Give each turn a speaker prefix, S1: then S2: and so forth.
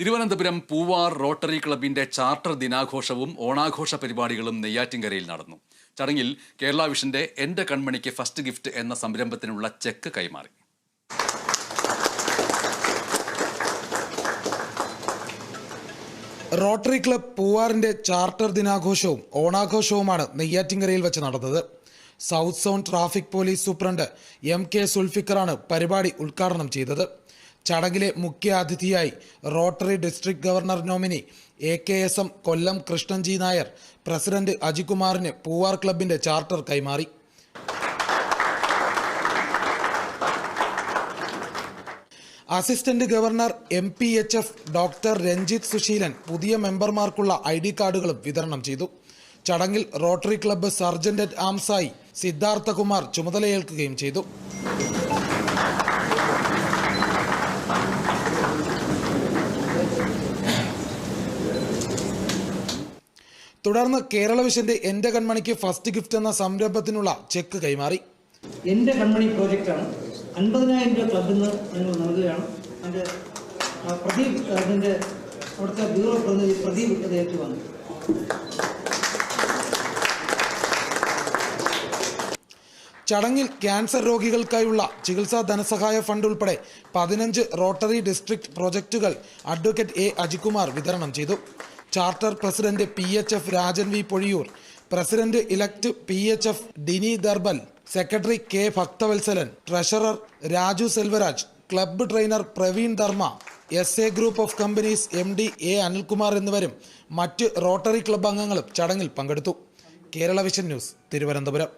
S1: Thiruvananthapuram Poovar rotary ക്ലബിന്റെ charter ദിനാഘോഷവും ഓണാഘോഷ പരിപാടികളും നെയ്യാറ്റിൻകരയിൽ നടന്നു. ചടങ്ങിൽ കേരള വിഷന്റെ എന്റെ കൺമണിക്ക് ഫസ്റ്റ് ഗിഫ്റ്റ് എന്ന സംരംഭത്തിനുള്ള ചെക്ക് കൈമാറി.
S2: റോട്ടറി ക്ലബ് പൂവാറിന്റെ ചാർട്ടർ ദിനാഘോഷവും ഓണാഘോഷവുമാണ് നെയ്യാറ്റിൻകരയിൽ വെച്ച് നടന്നത്. South zone traffic police superintendent M K സുൽഫിക്കറാണ് പരിപാടി ഉദ്ഘാടനം ചെയ്തത്. ചടങ്ങിലെ മുഖ്യ അതിഥിയായി Rotary district governor nominee A K S M Kollam Krishnanji Nair president അജികുമാറിന് Poovar ക്ലബിന്റെ ചാർട്ടർ കൈമാറി. Assistant governor M P H F doctor Ranjith Susheelan പുതിയ മെമ്പർമാർക്കുള്ള ഐ ഡി കാർഡുകളും വിതരണം ചെയ്തു. ചടങ്ങിൽ റോട്ടറി ക്ലബ്ബ് സർജന്റ് അറ്റ് ആംസായി സിദ്ധാർത്ഥകുമാർ ചുമതലയേൽക്കുകയും ചെയ്തു. തുടർന്ന് കേരള വിഷന്റെ എന്റെ കൺമണിക്ക് ഫസ്റ്റ് ഗിഫ്റ്റ് എന്ന സംരംഭത്തിനുള്ള ചെക്ക് കൈമാറി.
S3: എന്റെ കൺമണി പ്രോജക്റ്റാണ് അൻപതിനായിരം രൂപ ക്ലബിൽ നിന്ന് ഞങ്ങൾ നൽകുകയാണ്. പ്രദീപ് അതിന്റെ അവിടുത്തെ ബ്യൂറോ പ്രതിനിധി പ്രദീപ് അത് ഏറ്റുവാങ്ങി.
S2: ചടങ്ങിൽ ക്യാൻസർ രോഗികൾക്കായുള്ള ചികിത്സാ ധനസഹായ ഫണ്ട് ഉൾപ്പെടെ പതിനഞ്ച് റോട്ടറി ഡിസ്ട്രിക്ട് പ്രോജക്റ്റുകൾ അഡ്വക്കേറ്റ് എ അജികുമാർ വിതരണം ചെയ്തു. Charter president P H F Rajan V Pozhiyoor president elect P H F Dini Darbal secretary K Bhakthavalsalan treasurer Raju Selvaraj club trainer Praveen Dharma S A group of companies M D A Anilkumar എന്നിവരും മറ്റ് Rotary club അംഗങ്ങളും ചടങ്ങിൽ പങ്കെടുത്തു. Kerala vision news Thiruvananthapuram.